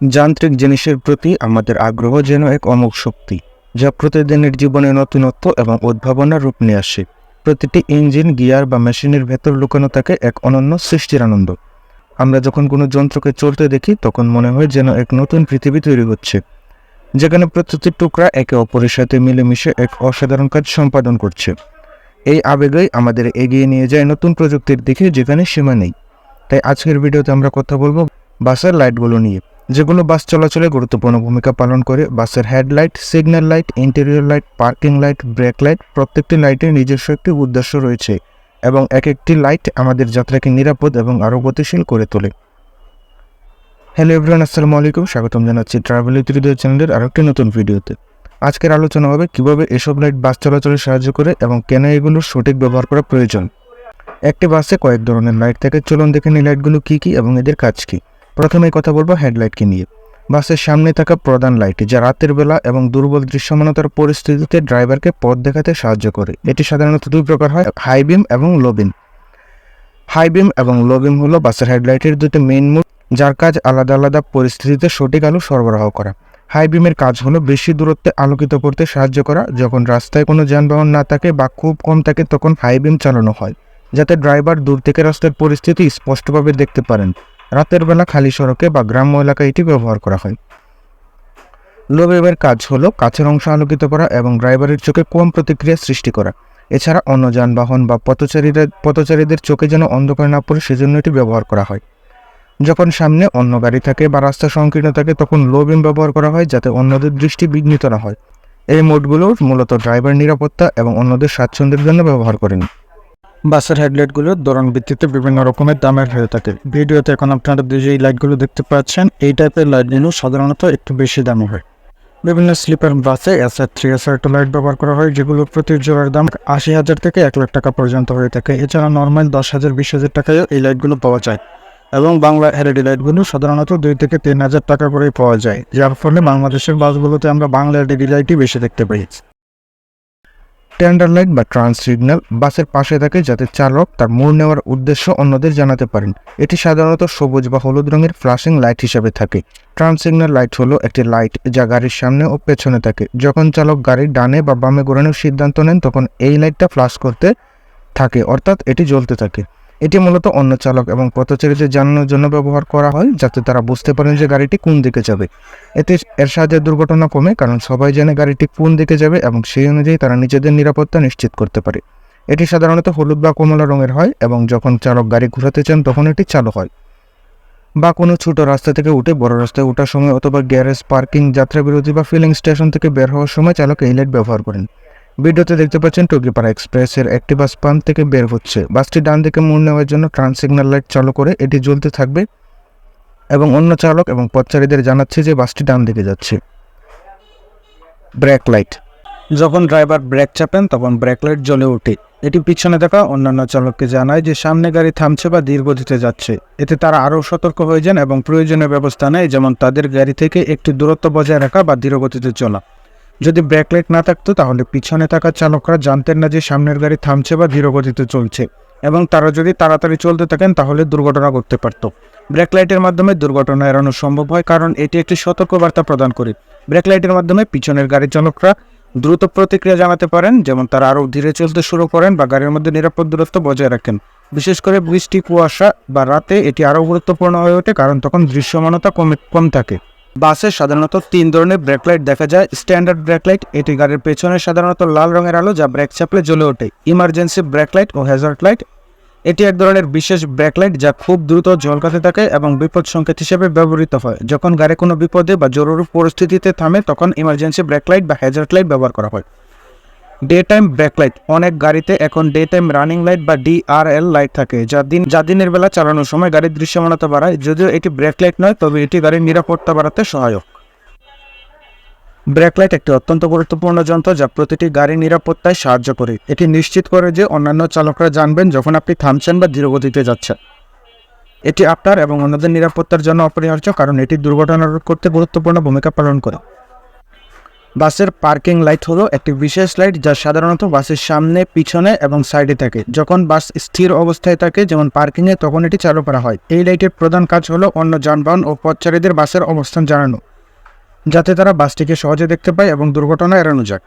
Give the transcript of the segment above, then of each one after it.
যান্ত্রিক জিনিসের প্রতি আমাদের আগ্রহ যেন এক অমোঘ শক্তি, যা প্রতিদিনের জীবনে নতুনত্ব এবং উদ্ভাবনার রূপ নিয়ে আসে। প্রতিটি ইঞ্জিন, গিয়ার বা মেশিনের ভেতর লুকানো থাকে এক অনন্য সৃষ্টির আনন্দ। আমরা যখন কোনো যন্ত্রকে চলতে দেখি, তখন মনে হয় যেন এক নতুন পৃথিবী তৈরি হচ্ছে, যেখানে প্রতিটি টুকরা একে অপরের সাথে মিলেমিশে এক অসাধারণ কাজ সম্পাদন করছে। এই আবেগই আমাদের এগিয়ে নিয়ে যায় নতুন প্রযুক্তির দিকে, যেখানে সীমা নেই। তাই আজকের ভিডিওতে আমরা কথা বলব বাসের লাইটগুলো নিয়ে। যেগুলো বাস চলাচলে গুরুত্বপূর্ণ ভূমিকা পালন করে। বাসের headlight, signal light, interior light, parking light, brake light, প্রত্যেকটি লাইটের নিজস্ব একটি উদ্দেশ্য রয়েছে এবং এক একটি লাইট আমাদের যাত্রাকে নিরাপদ এবং আরও গতিশীল করে তোলে। হ্যালো এভরিওয়ান, আসসালামু আলাইকুম। স্বাগতম জানাচ্ছি ট্রাভেল ইত্রিদয় চ্যানেলের আরও একটি নতুন ভিডিওতে। আজকের আলোচনা হবে কীভাবে এসব লাইট বাস চলাচলে সাহায্য করে এবং কেন এগুলোর সঠিক ব্যবহার করা প্রয়োজন। একটি বাসে কয়েক ধরনের লাইট থাকে। চলুন দেখে নিই লাইটগুলো কী কী এবং এদের কাজ কী। প্রথমে কথা বলব হেডলাইটকে নিয়ে। বাসের সামনে থাকা প্রধান লাইট যা রাতের বেলা এবং দুর্বল দৃশ্যমানতার পরিস্থিতিতে ড্রাইভারকে পথ দেখাতে সাহায্য করে। এটি সাধারণত দুই প্রকার হয়, হাই বিম এবং লো বিম। হাই বিম এবং লো বিম হলো বাসের হেডলাইটের দুটি মেইন মুড যার কাজ আলাদা আলাদা পরিস্থিতিতে সঠিক আলো সরবরাহ করা। হাই বিমের কাজ হলো বেশি দূরত্বে আলোকিত করতে সাহায্য করা। যখন রাস্তায় কোনো যানবাহন না থাকে বা খুব কম থাকে, তখন হাই বিম চালানো হয়, যাতে ড্রাইভার দূর থেকে রাস্তার পরিস্থিতি স্পষ্টভাবে দেখতে পারেন। রাতের বেলা খালি সড়কে বা গ্রাম্য এলাকায় এটি ব্যবহার করা হয়। লো বিমের কাজ হলো কাছের অংশ আলোকিত করা এবং ড্রাইভারের চোখে কম প্রতিক্রিয়া সৃষ্টি করা। এছাড়া অন্য যানবাহন বা পথচারীরা পথচারীদের চোখে যেন অন্ধকার না পড়ে সেজন্য এটি ব্যবহার করা হয়। যখন সামনে অন্য গাড়ি থাকে বা রাস্তা সংকীর্ণ থাকে, তখন লো বিম ব্যবহার করা হয় যাতে অন্যদের দৃষ্টি বিঘ্নিত না হয়। এই মোডগুলো মূলত ড্রাইভার নিরাপত্তা এবং অন্যদের স্বাচ্ছন্দ্যের জন্য ব্যবহার করেন। বাসের হেডলাইটগুলো দরন ভিত্তিতে বিভিন্ন রকমের দামের হয়ে থাকে। ভিডিওতে এখন আপনারা যে লাইটগুলো দেখতে পাচ্ছেন, এই টাইপের লাইটগুলো সাধারণত একটু বেশি দামি হয়। বিভিন্ন স্লিপার বাসে SR three SR two light ব্যবহার করা হয়, যেগুলো প্রতি জোড়ার দাম আশি হাজার থেকে এক লাখ টাকা পর্যন্ত হয়ে থাকে। এছাড়া নর্মাল দশ হাজার, বিশ হাজার টাকায়ও এই লাইটগুলো পাওয়া যায়। এবং বাংলা এলইডি লাইটগুলো সাধারণত দুই থেকে তিন হাজার টাকা করেই পাওয়া যায়। যার ফলে বাংলাদেশের বাসগুলোতে আমরা বাংলা এলইডি লাইটই বেশি দেখতে পাই। টেন্ডার লাইট বা ট্রান্স সিগন্যাল বাসের পাশে থাকে যাতে চালক তার মোড় নেওয়ার উদ্দেশ্য অন্যদের জানাতে পারেন। এটি সাধারণত সবুজ বা হলুদ রঙের ফ্লাশিং লাইট হিসেবে থাকে। ট্রান্স সিগন্যাল লাইট হলো একটি লাইট যা গাড়ির সামনে ও পেছনে থাকে। যখন চালক গাড়ির ডানে বা বামে ঘোরানোর সিদ্ধান্ত নেন, তখন এই লাইটটা ফ্লাশ করতে থাকে, অর্থাৎ এটি জ্বলতে থাকে। এটি মূলত অন্য চালক এবং পথচারীদের জানানোর জন্য ব্যবহার করা হয়, যাতে তারা বুঝতে পারেন যে গাড়িটি কোন দিকে যাবে। এতে এর সাহায্যে দুর্ঘটনা কমে, কারণ সবাই জানে গাড়িটি কোন দিকে যাবে এবং সেই অনুযায়ী তারা নিজেদের নিরাপত্তা নিশ্চিত করতে পারে। এটি সাধারণত হলুদ বা কমলা রঙের হয় এবং যখন চালক গাড়ি ঘোরাতে চান, তখন এটি চালু হয়। বা কোনো ছোট রাস্তা থেকে উঠে, বড় রাস্তায় ওঠার সময় অথবা গ্যারেজ, পার্কিং যাত্রা বিরতি বা ফিলিং স্টেশন থেকে বের হওয়ার সময় চালক এই লাইট ব্যবহার করেন। ভিডিওতে দেখতে পাচ্ছেন টুকিপাড়া এক্সপ্রেসের একটি বাস পাম্প থেকে বের হচ্ছে। বাসটি ডান দিকে মোড় নেওয়ার জন্য ট্রান্স সিগন্যাল লাইট চালু করে এটি জ্বলতে থাকবে এবং অন্য চালক এবং পথচারীদের জানাচ্ছে যে বাসটি ডান দিকে যাচ্ছে। Brake light. যখন ড্রাইভার ব্রেক চাপেন, তখন ব্রেক লাইট জ্বলে ওঠে। এটি পিছনে থাকা অন্যান্য চালককে জানায় যে সামনে গাড়ি থামছে বা ধীর গতিতে যাচ্ছে। এতে তারা আরও সতর্ক হয়ে যান এবং প্রয়োজনীয় ব্যবস্থা নেয়, যেমন তাদের গাড়ি থেকে একটি দূরত্ব বজায় রাখা বা ধীর গতিতে চলা। যদি ব্রেক লাইট না থাকতো, তাহলে পিছনে থাকা চালকরা জানতেন না যে সামনের গাড়ি থামছে বা ধীরগতিতে চলছে। এবং তারা যদি তাড়াতাড়ি চলতে থাকেন, তাহলে দুর্ঘটনা করতে পারত। ব্রেক লাইটের মাধ্যমে দুর্ঘটনা এড়ানো সম্ভব হয়, কারণ এটি একটি সতর্কবার্তা প্রদান করে। ব্রেক লাইটের মাধ্যমে পিছনের গাড়ির চালকরা দ্রুত প্রতিক্রিয়া জানাতে পারেন, যেমন তারা আরও ধীরে চলতে শুরু করেন বা গাড়ির মধ্যে নিরাপদ দূরত্ব বজায় রাখেন। বিশেষ করে বৃষ্টি, কুয়াশা বা রাতে এটি আরও গুরুত্বপূর্ণ হয়ে ওঠে, কারণ তখন দৃশ্যমানতা কমে, কম থাকে। বাসে সাধারণত তিন ধরনের ব্রেক লাইট দেখা যায়। স্ট্যান্ডার্ড ব্রেক লাইট এটি গাড়ির পেছনে সাধারণত লাল রঙের আলো যা ব্রেক চাপলে জ্বলে ওঠে। ইমার্জেন্সি ব্রেক লাইট ও হ্যাজার্ড লাইট এটি এক ধরনের বিশেষ ব্রেক লাইট যা খুব দ্রুত ঝলকাতে থাকে এবং বিপদ সংকেত হিসেবে ব্যবহৃত হয়। যখন গাড়ি কোনো বিপদে বা জরুরি পরিস্থিতিতে থামে, তখন ইমার্জেন্সি ব্রেক লাইট বা হ্যাজার্ড লাইট ব্যবহার করা হয়। ডে টাইম ব্রেক লাইট অনেক গাড়িতে এখন ডে টাইম রানিং লাইট বা ডিআরএল লাইট থাকে, যা দিন যা দিনের বেলা চালানোর সময় গাড়ির দৃশ্যমানতা বাড়ায়। যদিও এটি ব্রেক লাইট নয়, তবে এটি গাড়ির নিরাপত্তা বাড়াতে সহায়ক। ব্রেক লাইট একটি অত্যন্ত গুরুত্বপূর্ণ যন্ত্র যা প্রতিটি গাড়ির নিরাপত্তায় সাহায্য করে। এটি নিশ্চিত করে যে অন্যান্য চালকরা জানবেন যখন আপনি থামছেন বা ধীরগতিতে যাচ্ছেন। এটি আপনার এবং অন্যদের নিরাপত্তার জন্য অপরিহার্য, কারণ এটি দুর্ঘটনা করতে গুরুত্বপূর্ণ ভূমিকা পালন করে। বাসের পার্কিং লাইট হলো একটি বিশেষ লাইট যা সাধারণত বাসের সামনে, পিছনে এবং সাইডে থাকে। যখন বাস স্থির অবস্থায় থাকে, যেমন পার্কিংয়ে তখন এটি চালু করা হয়। এই লাইটের প্রধান কাজ হলো অন্য যানবাহন ও পথচারীদের বাসের অবস্থান জানানো, যাতে তারা বাসটিকে সহজে দেখতে পায় এবং দুর্ঘটনা এড়ানো যায়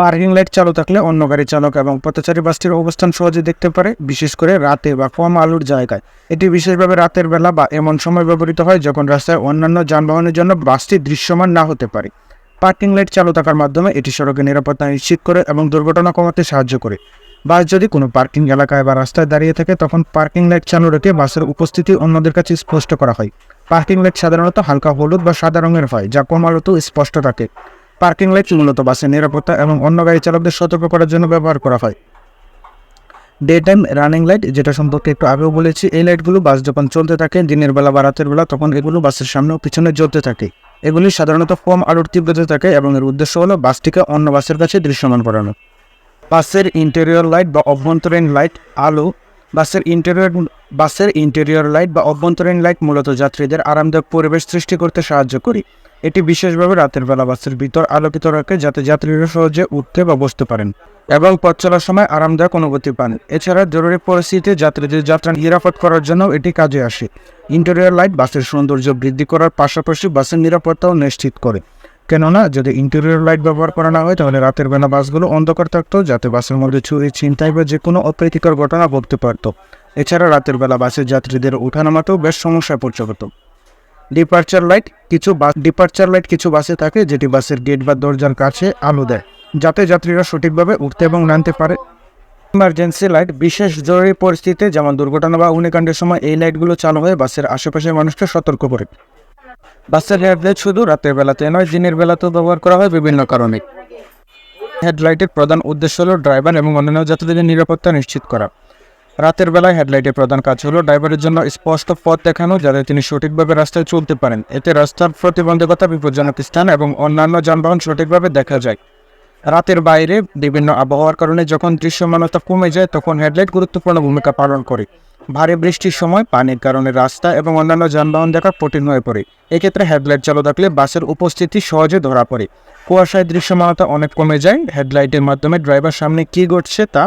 পার্কিং লাইট চালু থাকলে অন্য গাড়ি চালক এবং পথচারী বাসটির অবস্থান সহজে দেখতে পারে, বিশেষ করে রাতে বা কম আলোর জায়গায়। এটি বিশেষভাবে রাতের বেলা বা এমন সময় ব্যবহৃত হয় যখন রাস্তায় অন্যান্য যানবাহনের জন্য বাসটি দৃশ্যমান না হতে পারে। পার্কিং লাইট চালু থাকার মাধ্যমে এটি সড়কের নিরাপত্তা নিশ্চিত করে এবং দুর্ঘটনা কমাতে সাহায্য করে। বাস যদি কোনো পার্কিং এলাকায় বা রাস্তায় দাঁড়িয়ে থাকে, তখন পার্কিং লাইট চালু রেখে বাসের উপস্থিতি অন্যদের কাছে স্পষ্ট করা হয়। পার্কিং লাইট সাধারণত হালকা হলুদ বা সাদা রঙের হয়, যা কম আলোতেও স্পষ্ট থাকে। পার্কিং লাইট মূলত বাসের নিরাপত্তা এবং অন্য গাড়ি চালকদের সতর্ক করার জন্য ব্যবহার করা হয়। ডে টাইম রানিং লাইট যেটা সম্পর্কে একটু আগেও বলেছি, এই লাইটগুলো বাস যখন চলতে থাকে, দিনের বেলা বা রাতের বেলা, তখন এগুলো বাসের সামনে পিছনে জ্বলতে থাকে। এগুলি সাধারণত কম আলোর তীব্রতা থাকে এবং এর উদ্দেশ্য হলো বাসটিকে অন্য বাসের কাছে দৃশ্যমান করানো। বাসের ইন্টেরিয়র লাইট বা অভ্যন্তরীণ লাইট আলো, বাসের ইন্টেরিয়র বাসের ইন্টেরিয়র লাইট বা অভ্যন্তরীণ লাইট মূলত যাত্রীদের আরামদায়ক পরিবেশ সৃষ্টি করতে সাহায্য করে। এটি বিশেষভাবে রাতের বেলা বাসের ভিতর আলোকিত রাখে যাতে যাত্রীরা সহজে উঠতে বা বসতে পারেন এবং পথ চলার সময় আরামদায়ক অনুভূতি পান। এছাড়া জরুরি পরিস্থিতিতে যাত্রীদের যাত্রা নিরাপদ করার জন্য এটি কাজে আসে। ইন্টেরিয়র লাইট বাসের সৌন্দর্য বৃদ্ধি করার পাশাপাশি বাসের নিরাপত্তাও নিশ্চিত করে। কেননা, যদি ইন্টেরিয়র লাইট ব্যবহার করা না হয়, তাহলে রাতের বেলা বাসগুলো অন্ধকার থাকতো, যাতে বাসের মধ্যে চুরি ছিনতাই বা যে কোনো অপ্রীতিকর ঘটনা ঘটতে পারত। এছাড়া রাতের বেলা বাসের যাত্রীদের ওঠানামাতেও বেশ সমস্যায় পড়তে হতো। ডিপার্চার লাইট কিছু বাস ডিপার্চার লাইট কিছু বাসে থাকে, যেটি বাসের গেট বা দরজার কাছে আলো দেয়, যাতে যাত্রীরা সঠিকভাবে উঠতে এবং নামতে পারে। ইমার্জেন্সি লাইট বিশেষ জরুরি পরিস্থিতিতে, যেমন দুর্ঘটনা বা অগ্নিকাণ্ডের সময় এই লাইটগুলো চালু হয়ে বাসের আশেপাশের মানুষকে সতর্ক করে। বাসের হেডলাইট শুধু রাতের বেলাতে নয়, দিনের বেলাতেও ব্যবহার করা হয় বিভিন্ন কারণে। হেডলাইটের প্রধান উদ্দেশ্য হলো ড্রাইভার এবং অন্যান্য যাত্রীদের নিরাপত্তা নিশ্চিত করা। রাতের বেলায় হেডলাইটের প্রধান কাজ হলো ড্রাইভারের জন্য স্পষ্ট পথ দেখানো যাতে তিনি সঠিকভাবে রাস্তায় চলতে পারেন। এতে রাস্তার প্রতিবন্ধকতা, বিপজ্জনক স্থান এবং অন্যান্য যানবাহন সঠিকভাবে দেখা যায়। রাতের বাইরে বিভিন্ন আবহাওয়ার কারণে যখন দৃশ্যমানতা কমে যায়, তখন হেডলাইট গুরুত্বপূর্ণ ভূমিকা পালন করে। ভারী বৃষ্টির সময় পানির কারণে রাস্তা এবং অন্যান্য যানবাহন দেখা কঠিন হয়ে পড়ে। এক্ষেত্রে হেডলাইট চালু থাকলে বাসের উপস্থিতি সহজে ধরা পড়ে। কুয়াশায় দৃশ্যমানতা অনেক কমে যায়। হেডলাইটের মাধ্যমে ড্রাইভার সামনে কী ঘটছে তা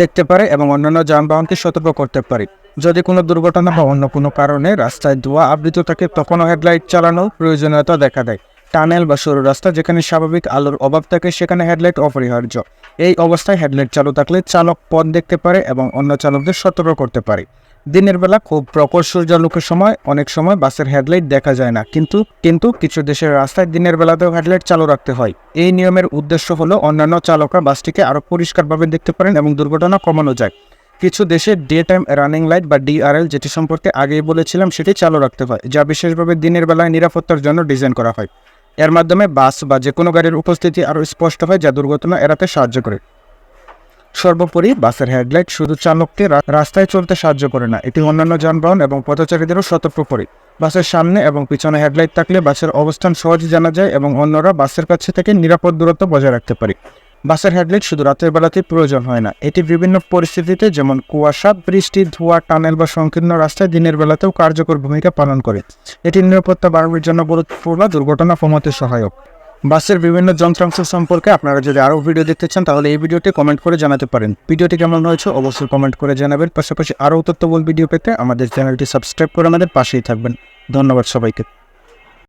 দেখতে পারে এবং অন্যান্য যানবাহনকে সতর্ক করতে পারে। যদি কোনো দুর্ঘটনা বা অন্য কোনো কারণে রাস্তায় ধোয়া আবৃত থাকে, তখনও হেডলাইট চালানোর প্রয়োজনীয়তা দেখা দেয়। টানেল বা সরু রাস্তা যেখানে স্বাভাবিক আলোর অভাব থাকে, সেখানে হেডলাইট অপরিহার্য। এই অবস্থায় হেডলাইট চালু থাকলে চালক পথ দেখতে পারে এবং অন্য চালকদের সতর্ক করতে পারে। দিনের বেলা খুব প্রকট সূর্যালোকের সময় অনেক সময় বাসের হেডলাইট দেখা যায় না, কিন্তু কিন্তু কিছু দেশের রাস্তায় দিনের বেলাতেও হেডলাইট চালু রাখতে হয়। এই নিয়মের উদ্দেশ্য হলো অন্যান্য চালকরা বাসটিকে আরও পরিষ্কারভাবে দেখতে পারেন এবং দুর্ঘটনা কমানো যায়। কিছু দেশে ডে টাইম রানিং লাইট বা ডিআরএল যেটি সম্পর্কে আগেই বলেছিলাম, সেটি চালু রাখতে হয়, যা বিশেষভাবে দিনের বেলায় নিরাপত্তার জন্য ডিজাইন করা হয়। এর মাধ্যমে বাস বা যে কোনো গাড়ির উপস্থিতি আরও স্পষ্ট হয় যা দুর্ঘটনা এড়াতে সাহায্য করে। সর্বোপরি বাসের হেডলাইট শুধু চালককে রাস্তায় চলতে সাহায্য করে না, এটি অন্যান্য যানবাহন এবং পথচারীদেরও সতর্ক করে। বাসের সামনে এবং পিছনে হেডলাইট থাকলে বাসের অবস্থান সহজে জানা যায় এবং অন্যরা বাসের কাছে থেকে নিরাপদ দূরত্ব বজায় রাখতে পারে। বাসের হেডলাইট শুধু রাতের বেলাতে প্রয়োজন হয় না। এটি বিভিন্ন পরিস্থিতিতে যেমন কুয়াশা, বৃষ্টি, ধোঁয়া, টানেল বা সংকীর্ণ রাস্তায় দিনের বেলাতেও কার্যকর ভূমিকা পালন করে। এটি নিরাপত্তা বাড়ানোর জন্য গুরুত্বপূর্ণ দুর্ঘটনা কমাতে সহায়ক। বাসের বিভিন্ন যন্ত্রাংশ সম্পর্কে আপনারা যদি আরও ভিডিও দেখতে চান, তাহলে এই ভিডিওটি কমেন্ট করে জানাতে পারেন। ভিডিওটি কেমন হয়েছে অবশ্যই কমেন্ট করে জানাবেন। পাশাপাশি আরও তথ্যবল ভিডিও পেতে আমাদের চ্যানেলটি সাবস্ক্রাইব করে আমাদের পাশেই থাকবেন। ধন্যবাদ সবাইকে।